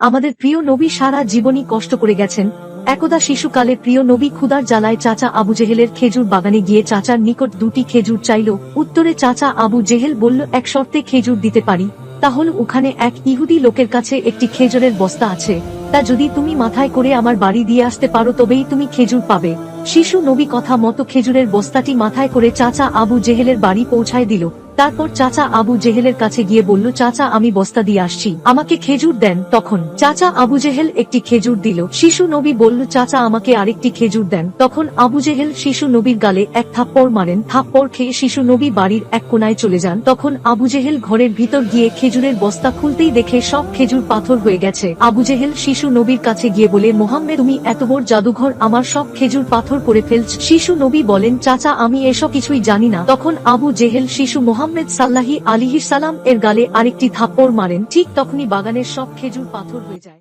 আমাদের প্রিয় নবী সারা জীবনই কষ্ট করে গেছেন। একদা শিশুকালে প্রিয় নবী ক্ষুদার জ্বালায় চাচা আবু জেহেলের খেজুর বাগানে গিয়ে চাচার নিকট দুটি খেজুর চাইল। উত্তরে চাচা আবু জেহেল বলল, এক শর্তে খেজুর দিতে পারি। তাহলে ওখানে এক ইহুদি লোকের কাছে একটি খেজুরের বস্তা আছে। তা যদি তুমি মাথায় করে আমার বাড়ি দিয়ে আসতে পারো, তবেই তুমি খেজুর পাবে। শিশু নবী কথা মতো খেজুরের বস্তাটি মাথায় করে চাচা আবু জেহেলের বাড়ি পৌঁছায় দিল। তারপর চাচা আবু জেহেলের কাছে গিয়ে বলল, চাচা, আমি বস্তা দিয়ে আসছি। আমাকে খেজুর দেন। তখন চাচা আবু জেহেল একটি খেজুর দিল। শিশু নবী বলল, চাচা, আমাকে আরেকটি খেজুর দেন। তখন আবু জেহেল শিশু নবীর গালে এক থাপ্পড় মারেন। থাপ্পড় খেয়ে শিশু নবী বাড়ির এক কোনায় চলে যান। তখন আবু জেহেল ঘরের ভিতর গিয়ে খেজুরের বস্তা খুলতেই দেখে সব খেজুর পাথর হয়ে গেছে। আবু জেহেল শিশু নবীর কাছে গিয়ে বলে, মোহাম্মদ, তুমি এত বড় জাদুঘর, আমার সব খেজুর পাথর করে ফেলছ। শিশু নবী বলেন, চাচা, আমি এসব কিছুই জানি না। তখন আবু জেহেল শিশু মোহাম্মদ সাল্লাহি আলিহি সালাম এর গালে আরেকটি থাপ্পড় মারেন, ঠিক তখনই বাগানের সব খেজুর পাথর হয়ে যায়।